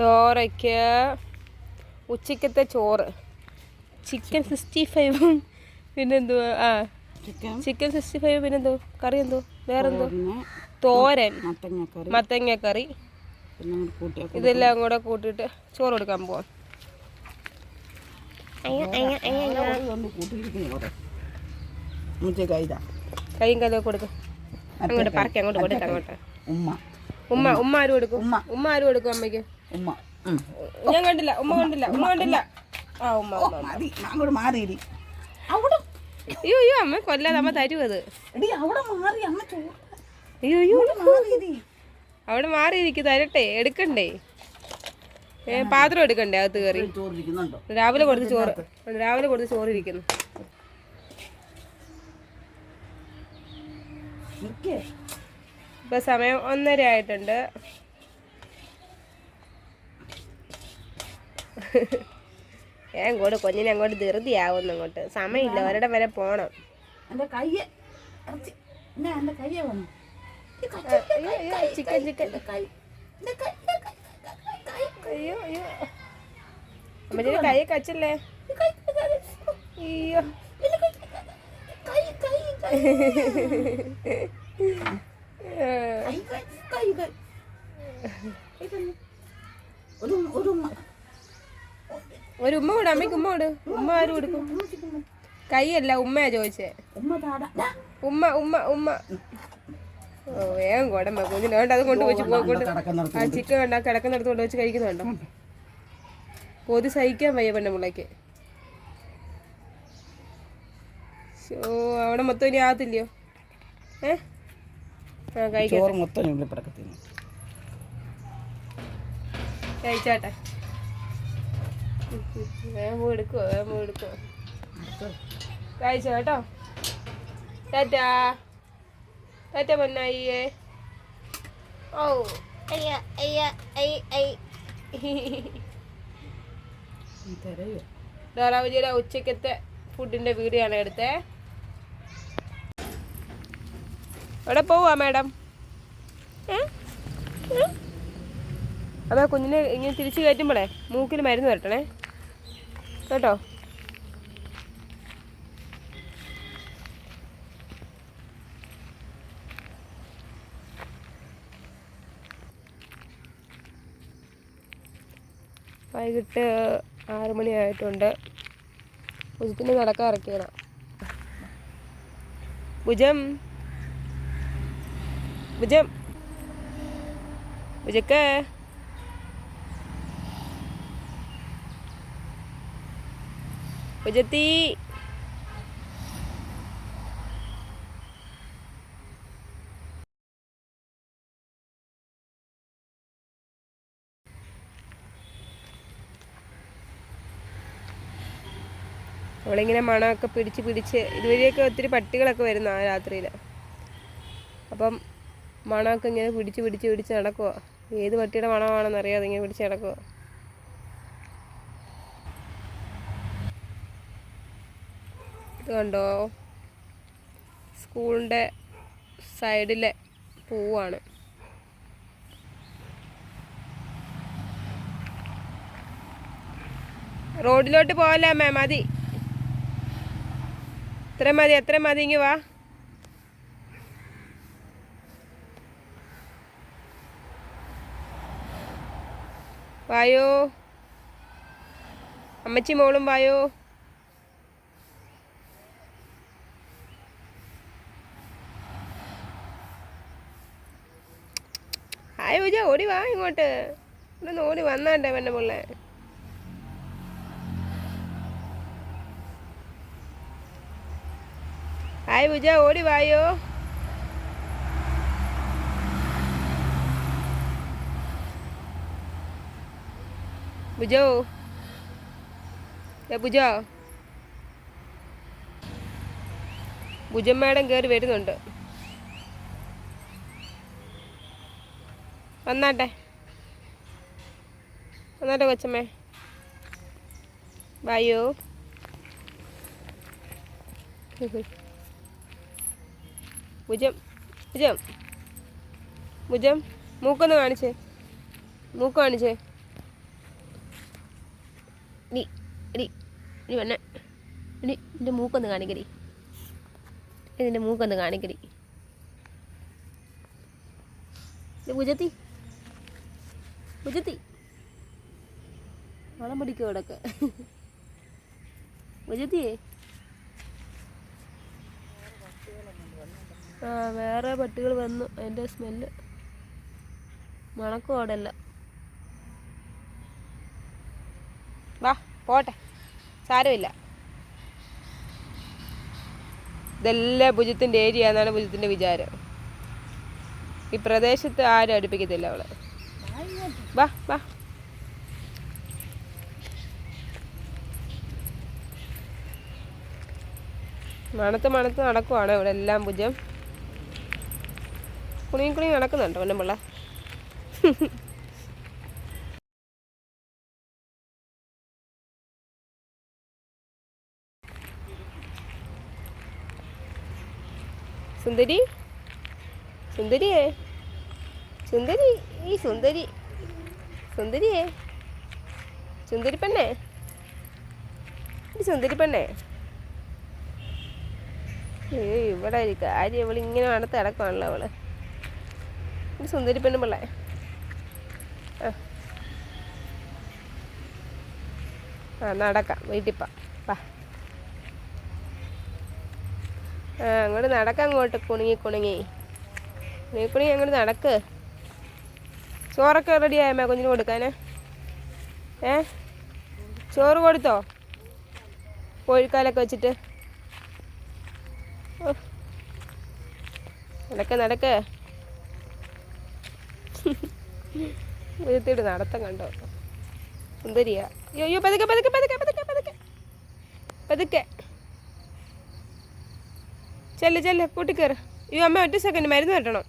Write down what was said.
ഡോറയ്ക്ക് ഉച്ചക്കത്തെ ചോറ്. Chicken sixty ഫൈവും പിന്നെന്തുവാ ആ. ചിക്കൻ സിക്സ്റ്റി ഫൈവ് പിന്നെന്തോ കറി എന്തോ വേറെന്തോ തോരൻ മത്തങ്ങക്കറി. മത്തങ്ങ കറി ഇതെല്ലാം കൂടെ കൂട്ടിയിട്ട് ചോറ് കൊടുക്കാൻ പോവാം. കൈയും കൈ കൊടുക്കും. അങ്ങോട്ട് പറക്കി അങ്ങോട്ട് കൊടുക്കാം അങ്ങോട്ട്. ഉമ്മ. ഉമ്മ ഉമ്മ ആരും കൊടുക്കും? ഉമ്മ. ഉമ്മ ആര് കൊടുക്കും അമ്മയ്ക്ക്? ഉമ്മ. ഞാൻ കണ്ടില്ല. ഉമ്മ കണ്ടില്ല. ഉമ്മ കണ്ടില്ല. ആ ഉമ്മ മതി. അങ്ങോട്ട് മാറിയിരി അവിടെ? അയ്യോ അയ്യോ അമ്മ കൊല്ലാതെ അമ്മ തരും അത്. എടി അവിടെ മാറി. അമ്മ അയ്യോ അയ്യോ. അവിടെ മാറിയിരിക്കും തരട്ടെ. എടുക്കണ്ടേ? പാത്രം എടുക്കണ്ടേ? അകത്ത് കയറി. രാവിലെ കൊടുത്ത് ചോറ്. രാവിലെ കൊടുത്ത് ചോറ് ഇരിക്കുന്നു. ഇപ്പൊ സമയം ഒന്നര ആയിട്ടുണ്ട്. ഞാൻ അങ്ങോട്ട് കൊഞ്ഞിനെ അങ്ങോട്ട് ധൃതിയാവുന്നു അങ്ങോട്ട്. സമയമില്ല ഒരിടം വരെ പോണം. എന്റെ കയ്യെ ഇറച്ചി. എന്നാ എന്റെ കയ്യെ വന്നു. ചിക്കൻ അയ്യോ അയ്യോ. അമ്മച്ചിന്റെ കൈ കച്ചല്ലേ അയ്യോ. ഒരു ഒരു. ഒരു ഉമ്മ കൂടെ അമ്മയ്ക്ക് ഉമ്മ കൂടെ ഉമ്മ ആരും കൊടുക്കും കൈയല്ല ഉമ്മയാ ചോദിച്ചേ. ഉമ്മ ഉമ്മ ഉമ്മ ഓ വേഗം കൊടമ്പ കുഞ്ഞിന് വേണ്ട അത് കൊണ്ട് വെച്ച് പോ- കൊണ്ട് ആ ചിക്കൻ വേണ്ട കിടക്കുന്നിടത്ത് കൊണ്ട് വെച്ച് കഴിക്കുന്നുണ്ടോ? കൊതി സഹിക്കാൻ വയ്യ പെണ്ണുമ്പിള്ളക്ക് ഓ അവിടെ മൊത്തം ഇനി ആകത്തില്ലയോ? ഏ? ആ കഴിക്കാം കഴിച്ചാട്ടെ. വേഗം പോയി എടുക്കുവോ വേഗം പോയി എടുക്കുവോ? കഴിച്ചോ കേട്ടോ? ടാറ്റാ. ടാറ്റ പൊന്നായിയേ. ഓ അയ്യ അയ്യ ഐ ഐ ധാരാവതിയുടെ ഉച്ചക്കത്തെ ഫുഡിന്റെ വീഡിയോ ആണ് എടുത്തേ. എവിടെ പോവാ മാഡം? അതാ കുഞ്ഞിനെ ഇങ്ങനെ തിരിച്ചു കയറ്റുമ്പോഴേ മൂക്കിൽ മരുന്ന് വരട്ടണേ. കേട്ടോ? വൈകിട്ട് ആറു മണിയായിട്ടുണ്ട് ഭുജത്തിന് നടക്കാൻ ഇറക്കിയതാണ് ഭുജം. ഭുജം. ഭുജക്ക് ഭുജത്തി അവളിങ്ങനെ മണമൊക്കെ പിടിച്ച് പിടിച്ച് ഇതുവഴിയൊക്കെ ഒത്തിരി പട്ടികളൊക്കെ വരുന്ന ആ രാത്രിയിൽ അപ്പം മണമൊക്കെ ഇങ്ങനെ പിടിച്ച് പിടിച്ച് പിടിച്ച് നടക്കുക ഏത് പട്ടിയുടെ മണമാണെന്ന് അറിയാതെ ഇങ്ങനെ പിടിച്ച് നടക്കുക കണ്ടോ? സ്കൂളിന്റെ സൈഡിലെ പൂവാണ്. റോഡിലോട്ട് പോകല്ലേ അമ്മേ? മതി. ഇത്ര മതി എത്ര മതി ഇങ്ങ് വാ. വായോ. അമ്മച്ചി മോളും വായോ ഹായ് പൂജ ഓടി വാ ഇങ്ങോട്ട്. ഇവിടെ ഓടി വന്നാണ്ടേ പെണ്ണ പിള്ളേ. ഹായ് പൂജ ഓടി വായോ? ബുജോ ഏ ബുജോ ബുജം മാഡം കയറി വരുന്നുണ്ട്. വന്നാട്ടെ. വന്നാട്ടെ കൊച്ചമ്മേ. വായോ. ഭുജം ഭുജം. ഭുജം മൂക്കൊന്ന് കാണിച്ചേ. മൂക്ക് കാണിച്ചേ. ഇനി ഇനി ഇനി വന്നെ. ഇനി എന്റെ മൂക്കൊന്ന് കാണിക്കടി. ഇതിന്റെ മൂക്കൊന്ന് കാണിക്കടി. ഇത് ഭുജത്തി. ഭുജത്തി വളം പിടിക്കും ഇവിടൊക്കെ. ഭുജത്തിയേ ആ വേറെ പട്ടികൾ വന്നു. അതിന്റെ സ്മെല്ല് മണക്കും അവിടെ എല്ലാം വാ പോട്ടെ. സാരമില്ല. ഇതെല്ലാം ഭുജത്തിന്റെ ഏരിയ എന്നാണ് ഭുജത്തിന്റെ വിചാരം. ഈ പ്രദേശത്ത് ആരും അടുപ്പിക്കത്തില്ല അവളെ. വാ വാ. മണത്ത് മണത്ത് നടക്കുവാണ് ഇവിടെ എല്ലാം ഭുജം കുണിയും കുണിയും നടക്കുന്നുണ്ടോ പിള്ള? സുന്ദരി? സുന്ദരിയേ? സുന്ദരി ഈ സുന്ദരി. സുന്ദരിയേ. സുന്ദരി പെണ്ണേ സുന്ദരി പെണ്ണേ ഇവിടെ ഒരു കാര്യം ഇങ്ങനെ നടത്ത് കിടക്കുവാണല്ലോ അവൾ. സുന്ദരി പെണ്ണും പിള്ളേ. ആ. നടക്കാം. വീട്ടിപ്പാ വാ. ആ അങ്ങോട്ട് നടക്കാം അങ്ങോട്ട്. കുണുങ്ങി കുണുങ്ങി. കുണുങ്ങി കുണുങ്ങി അങ്ങോട്ട് നടക്ക്. ചോറൊക്കെ റെഡി ആയമ്മ കുഞ്ഞിന് കൊടുക്കാന് ഏ? ചോറ് കൊടുത്തോ? കോഴിക്കാലൊക്കെ വെച്ചിട്ട്. നടക്ക് നടക്ക്. വീട്ടിട്ട് നടത്തം കണ്ടോ? സുന്ദരിയാ. അയ്യോ അയ്യോ പതുക്കെ പതുക്കെ പതുക്കെ പതുക്കെ പതുക്കെ. പതുക്കെ. ചെല്ല് ചെല്ല് കൂട്ടിക്കയറ് അയ്യോ അമ്മ ഒറ്റ സെക്കൻഡ് മരുന്ന് കെട്ടണം